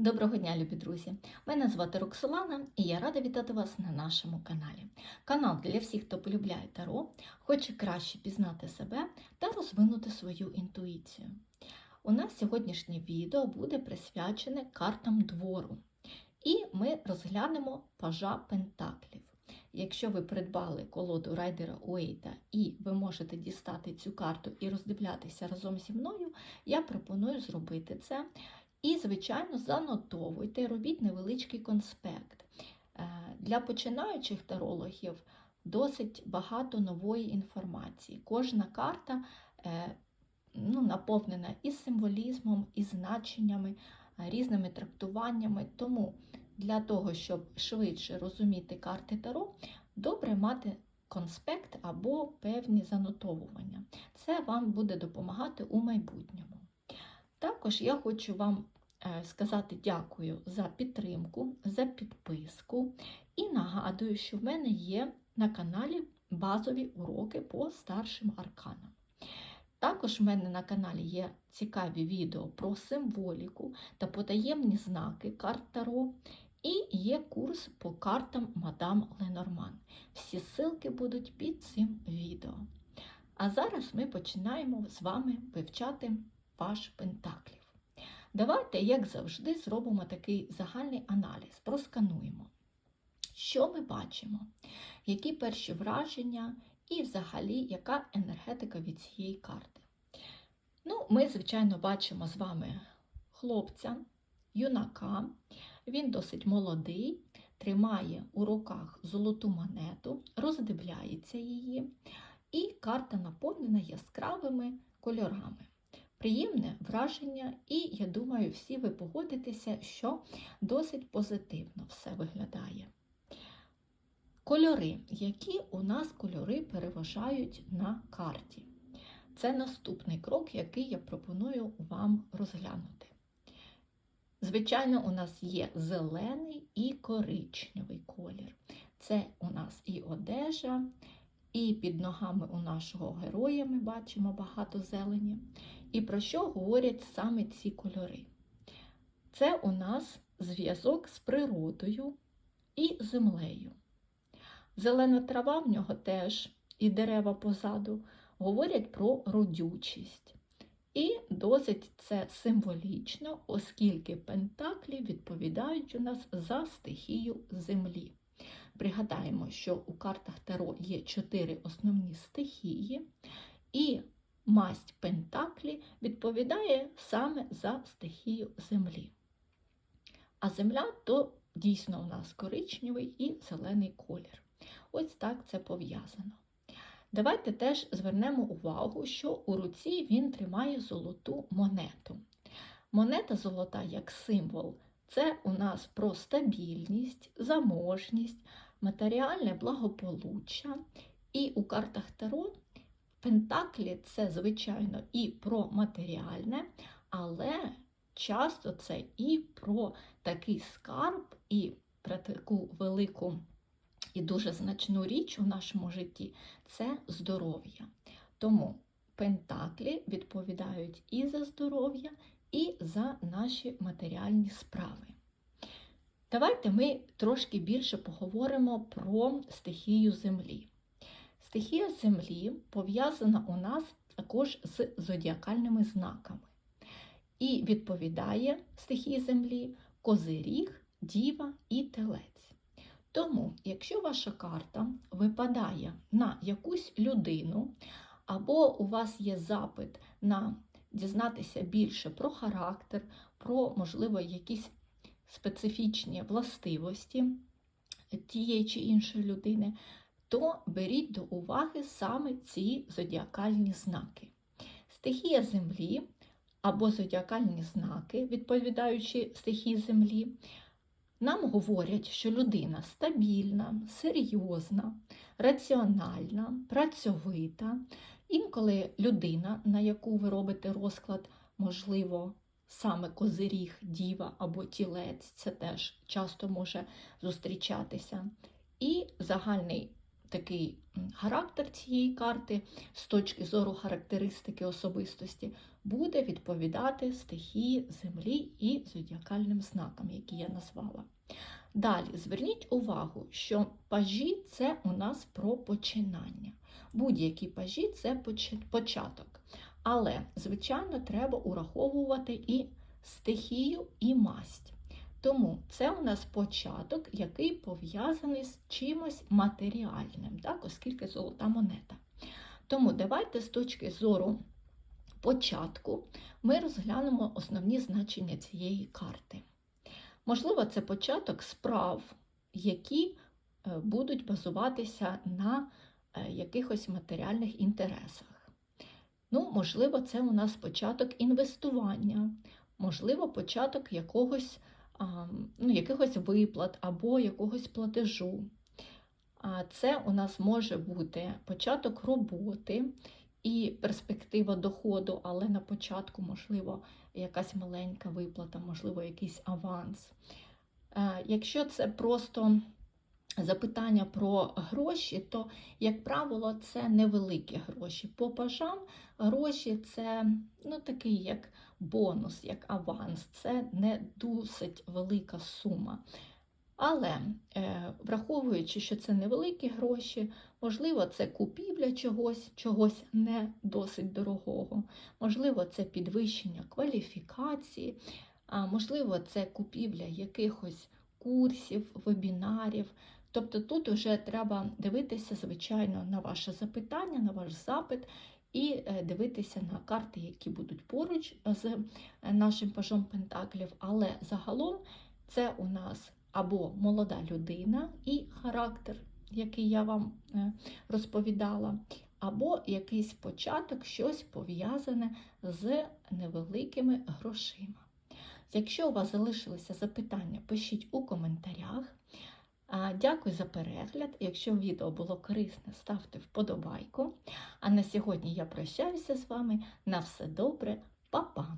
Доброго дня, любі друзі! Мене звати Роксолана і я рада вітати вас на нашому каналі. Канал для всіх, хто полюбляє таро, хоче краще пізнати себе та розвинути свою інтуїцію. У нас сьогоднішнє відео буде присвячене картам двору. І ми розглянемо пажа Пентаклів. Якщо ви придбали колоду райдера Уейта і ви можете дістати цю карту і роздивлятися разом зі мною, я пропоную зробити це. І, звичайно, занотовуйте, робіть невеличкий конспект. Е, Для починаючих тарологів досить багато нової інформації. Кожна карта е, ну, наповнена і символізмом, і значеннями, е, різними трактуваннями. Тому для того, щоб швидше розуміти карти Таро, добре мати конспект або певні занотовування. Це вам буде допомагати у майбутньому. Також я хочу вам сказати дякую за підтримку, за підписку і нагадую, що в мене є на каналі базові уроки по старшим арканам. Також в мене на каналі є цікаві відео про символіку та потаємні знаки карт Таро, і є курс по картам Мадам Ленорман. Всі ссылки будуть під цим відео. А зараз ми починаємо з вами вивчати ваш Пентаклів. Давайте, як завжди, зробимо такий загальний аналіз, проскануємо, що ми бачимо, які перші враження і взагалі яка енергетика від цієї карти. Ну, Ми, звичайно, бачимо з вами хлопця, юнака, він досить молодий, тримає у руках золоту монету, роздивляється її, і карта наповнена яскравими кольорами приємне враження, і я думаю, всі ви погодитеся, що досить позитивно все виглядає. Кольори. Які у нас кольори переважають на карті? Це наступний крок, який я пропоную вам розглянути. Звичайно, у нас є зелений і коричневий колір. Це у нас і одежа, і під ногами у нашого героя ми бачимо багато зелені. І про що говорять саме ці кольори? Це у нас зв'язок з природою і землею. Зелена трава в нього теж і дерева позаду говорять про родючість. І досить це символічно, оскільки пентаклі відповідають у нас за стихію землі. Пригадаємо, що у картах Таро є чотири основні стихії, і масть Пентаклі відповідає саме за стихію землі. А земля то дійсно у нас коричневий і зелений колір. Ось так це пов'язано. Давайте теж звернемо увагу, що у руці він тримає золоту монету. Монета золота як символ це у нас про стабільність, заможність, матеріальне благополуччя. І у картах Таро Пентаклі це, звичайно, і про матеріальне, але часто це і про такий скарб, і про таку велику і дуже значну річ у нашому житті це здоров'я. Тому Пентаклі відповідають і за здоров'я, і за наші матеріальні справи. Давайте ми трошки більше поговоримо про стихію Землі. Стихія Землі пов'язана у нас також з зодіакальними знаками. І відповідає стихії Землі Козиріг, Діва і Телець. Тому, якщо ваша карта випадає на якусь людину, або у вас є запит на дізнатися більше про характер, про, можливо, якісь специфічні властивості тієї чи іншої людини, то беріть до уваги саме ці зодіакальні знаки. Стихія Землі або зодіакальні знаки, відповідаючи стихії Землі, нам говорять, що людина стабільна, серйозна, раціональна, працьовита. Інколи людина, на яку ви робите розклад, можливо, саме козиріг, діва або тілець, це теж часто може зустрічатися. І загальний такий характер цієї карти з точки зору характеристики особистості буде відповідати стихії Землі і зодіакальним знакам, які я назвала. Далі зверніть увагу, що пажі це у нас про починання. Будь-які пажі це початок. Але, звичайно, треба ураховувати і стихію, і масть. Тому це у нас початок, який пов'язаний з чимось матеріальним, так, оскільки золота монета. Тому давайте з точки зору початку ми розглянемо основні значення цієї карти. Можливо, це початок справ, які е, будуть базуватися на е, якихось матеріальних інтересах. Ну, можливо, це у нас початок інвестування, можливо, початок якогось, ну, якихось виплат або якогось платежу. А Це у нас може бути початок роботи і перспектива доходу, але на початку, можливо, якась маленька виплата, можливо, якийсь аванс. Е, Якщо це просто запитання про гроші, то, як правило, це невеликі гроші. По пажам гроші це ну, такий як бонус, як аванс, це не досить велика сума. Але е, враховуючи, що це невеликі гроші, можливо, це купівля чогось, чогось не досить дорогого, можливо, це підвищення кваліфікації, а можливо, це купівля якихось курсів, вебінарів. Тобто тут вже треба дивитися, звичайно, на ваше запитання, на ваш запит і е, дивитися на карти, які будуть поруч з е, нашим пажом Пентаклів. Але загалом це у нас або молода людина і характер, який я вам е, розповідала, або якийсь початок, щось пов'язане з невеликими грошима. Якщо у вас залишилися запитання, пишіть у коментарях. Дякую за перегляд. Якщо відео було корисне, ставте вподобайку. А на сьогодні я прощаюся з вами. На все добре, Па-па!